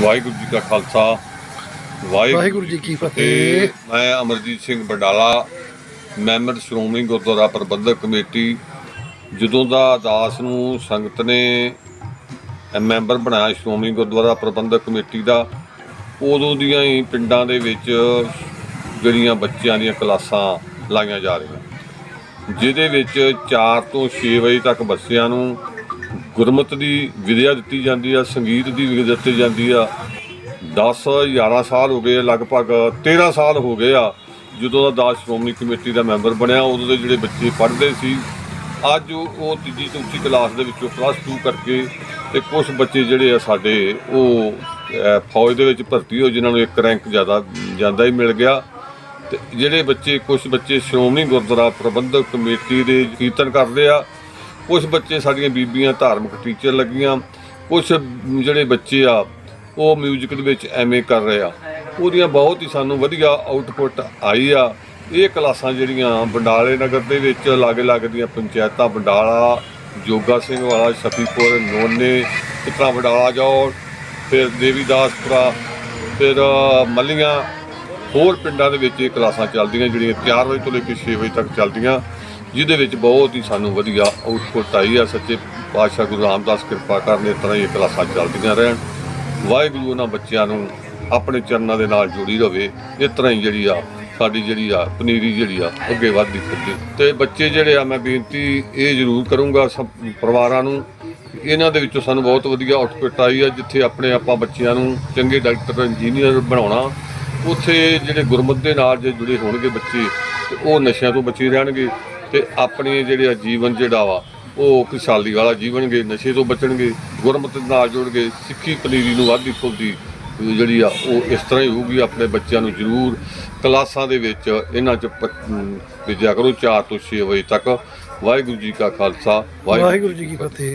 ਵਾਹਿਗੁਰੂ ਜੀ ਕਾ ਖਾਲਸਾ ਵਾਹਿਗੁਰੂ ਜੀ ਕੀ ਫਤਿਹ। ਮੈਂ ਅਮਰਜੀਤ ਸਿੰਘ ਬੰਡਾਲਾ ਮੈਂਬਰ ਸ਼੍ਰੋਮਣੀ ਗੁਰਦੁਆਰਾ ਪ੍ਰਬੰਧਕ ਕਮੇਟੀ। ਜਦੋਂ ਦਾ ਦਾਸ ਨੂੰ ਸੰਗਤ ਨੇ ਮੈਂਬਰ ਬਣਾਇਆ ਸ਼੍ਰੋਮਣੀ ਗੁਰਦੁਆਰਾ ਪ੍ਰਬੰਧਕ ਕਮੇਟੀ ਦਾ ਉਦੋਂ ਦੀਆਂ ਹੀ ਪਿੰਡਾਂ ਦੇ ਵਿੱਚ ਜਿਹੜੀਆਂ ਬੱਚਿਆਂ ਦੀਆਂ ਕਲਾਸਾਂ ਲਾਈਆਂ ਜਾ ਰਹੀਆਂ। ਜਿਹਦੇ ਵਿੱਚ 4 ਤੋਂ 6 ਵਜੇ ਤੱਕ ਬੱਚਿਆਂ ਨੂੰ ਗੁਰਮਤ ਦੀ ਵਿਦਿਆ ਦਿੱਤੀ ਜਾਂਦੀ ਆ ਸੰਗੀਤ ਦੀ ਵਿਦਿਆ ਦਿੱਤੀ ਜਾਂਦੀ ਆ। 10 11 ਸਾਲ ਹੋ ਗਏ ਆ, ਲਗਭਗ 13 ਸਾਲ ਹੋ ਗਏ ਆ ਜਦੋਂ ਦਾ ਦਾਸ ਸ਼੍ਰੋਮਣੀ ਕਮੇਟੀ ਦਾ ਮੈਂਬਰ ਬਣਿਆ ਉਦੋਂ ਦੇ ਜਿਹੜੇ ਬੱਚੇ ਪੜ੍ਹਦੇ ਸੀ। ਅੱਜ ਉਹ ਤੀਜੀ ਚੌਥੀ ਕਲਾਸ ਦੇ ਵਿੱਚੋਂ ਪਲੱਸ 2 ਕਰਕੇ ਤੇ ਕੁਝ ਬੱਚੇ ਜਿਹੜੇ ਆ ਸਾਡੇ ਉਹ ਫੌਜ ਦੇ ਵਿੱਚ ਭਰਤੀ ਹੋ ਜਿਨ੍ਹਾਂ ਨੂੰ ਇੱਕ ਰੈਂਕ ਜ਼ਿਆਦਾ ਜ਼ਿਆਦਾ ਹੀ ਮਿਲ ਗਿਆ। ਤੇ ਜਿਹੜੇ ਬੱਚੇ ਕੁਝ ਬੱਚੇ ਸ਼੍ਰੋਮਣੀ ਗੁਰਦੁਆਰਾ ਪ੍ਰਬੰਧਕ ਕਮੇਟੀ ਦੇ ਕੀਰਤਨ ਕਰਦੇ ਆ ਕੁਝ ਬੱਚੇ ਸਾਡੀਆਂ ਬੀਬੀਆਂ, ਧਾਰਮਿਕ ਟੀਚਰ ਲੱਗੀਆਂ ਕੁਝ ਜਿਹੜੇ ਬੱਚੇ ਆ, ਉਹ ਮਿਊਜ਼ਿਕ ਦੇ ਵਿੱਚ ਐਮਏ ਕਰ ਰਹੇ ਆ। ਉਹਦੀਆਂ ਬਹੁਤ ਹੀ ਸਾਨੂੰ ਵਧੀਆ ਆਊਟਪੁੱਟ ਆਈ ਆ। ਇਹ ਕਲਾਸਾਂ ਜਿਹੜੀਆਂ ਬੰਡਾਲੇ ਨਗਰ ਦੇ ਵਿੱਚ ਲਾਗੇ ਲਾਗੇ ਦੀਆਂ ਪੰਚਾਇਤਾਂ, ਬੰਡਾਲਾ, ਜੋਗਾ ਸਿੰਘ ਵਾਲਾ, ਸ਼ਫੀਪੁਰ, ਨੋਨੇ ਇਤਰਾ ਬੰਡਾਲਾ ਜਾਓ, ਫਿਰ ਦੇਵੀਦਾਸਪੁਰਾ, ਫਿਰ ਮੱਲੀਆਂ ਹੋਰ ਪਿੰਡਾਂ ਦੇ ਵਿੱਚ ਇਹ ਕਲਾਸਾਂ ਚੱਲਦੀਆਂ ਜਿਹੜੀਆਂ 4 ਵਜੇ ਤੋਂ ਲੈ ਕੇ 6 ਵਜੇ ਤੱਕ ਚੱਲਦੀਆਂ, ਜਿਹਦੇ ਵਿੱਚ ਬਹੁਤ ਹੀ ਸਾਨੂੰ ਵਧੀਆ ਆਊਟਪੁੱਟ ਆਈ ਆ। ਸੱਚੇ ਪਾਤਸ਼ਾਹ ਗੁਰੂ ਰਾਮਦਾਸ ਕਿਰਪਾ ਕਰਨ ਇਸ ਤਰ੍ਹਾਂ ਹੀ ਇਹ ਕਲਾਸਾਂ ਚੱਲਦੀਆਂ ਰਹਿਣ। ਵਾਹਿਗੁਰੂ ਉਹਨਾਂ ਬੱਚਿਆਂ ਨੂੰ ਆਪਣੇ ਚਰਨਾਂ ਦੇ ਨਾਲ ਜੁੜੀ ਰਵੇ। ਇਸ ਤਰ੍ਹਾਂ ਹੀ ਜਿਹੜੀ ਆ, ਸਾਡੀ ਜਿਹੜੀ ਆ, ਪਨੀਰੀ ਜਿਹੜੀ ਆ, ਅੱਗੇ ਵੱਧਦੀ ਫਿਰਦੀ। ਤੇ ਬੱਚੇ ਜਿਹੜੇ ਆ, ਮੈਂ ਬੇਨਤੀ ਇਹ ਜ਼ਰੂਰ ਕਰੂੰਗਾ ਸਭ ਪਰਿਵਾਰਾਂ ਨੂੰ, ਇਹਨਾਂ ਦੇ ਵਿੱਚੋਂ ਸਾਨੂੰ ਬਹੁਤ ਵਧੀਆ ਆਊਟਪੁੱਟ ਆਈ ਆ, ਜਿੱਥੇ ਆਪਣੇ ਆਪਾਂ ਬੱਚਿਆਂ ਨੂੰ ਚੰਗੇ ਡਾਕਟਰ, ਇੰਜੀਨੀਅਰ ਬਣਾਉਣਾ ਉੱਥੇ ਜਿਹੜੇ ਗੁਰਮਤ ਦੇ ਨਾਲ ਜੇ ਜੁੜੇ ਹੋਣਗੇ ਬੱਚੇ, ਤੇ ਉਹ ਨਸ਼ਿਆਂ ਤੋਂ ਬਚੇ ਰਹਿਣਗੇ, ਤੇ ਆਪਣੇ ਜਿਹੜੇ ਆ ਜੀਵਨ ਜਿਹੜਾ ਵਾ, ਉਹ ਖੁਸ਼ਹਾਲੀ ਵਾਲਾ ਜੀਵਨਗੇ ਨਸ਼ੇ ਤੋਂ ਬਚਣਗੇ, ਗੁਰਮਤਿ ਦੇ ਨਾਲ ਜੁੜਗੇ ਸਿੱਖੀ ਪਨੀਰੀ ਨੂੰ ਵਾਧੀ ਫੁੱਲਦੀ ਜਿਹੜੀ ਆ, ਉਹ ਇਸ ਤਰ੍ਹਾਂ ਹੀ ਹੋਊਗੀ, ਆਪਣੇ ਬੱਚਿਆਂ ਨੂੰ ਜ਼ਰੂਰ ਕਲਾਸਾਂ ਦੇ ਵਿੱਚ ਇਹਨਾਂ ਚ ਭੇਜਿਆ ਕਰੋ 4 ਤੋਂ 6 ਵਜੇ ਤੱਕ। ਵਾਹਿਗੁਰੂ ਜੀ ਕਾ ਖਾਲਸਾ ਵਾਹਿਗੁਰੂ ਵਾਹਿਗੁਰੂ ਜੀ ਕੀ ਫਤਿਹ।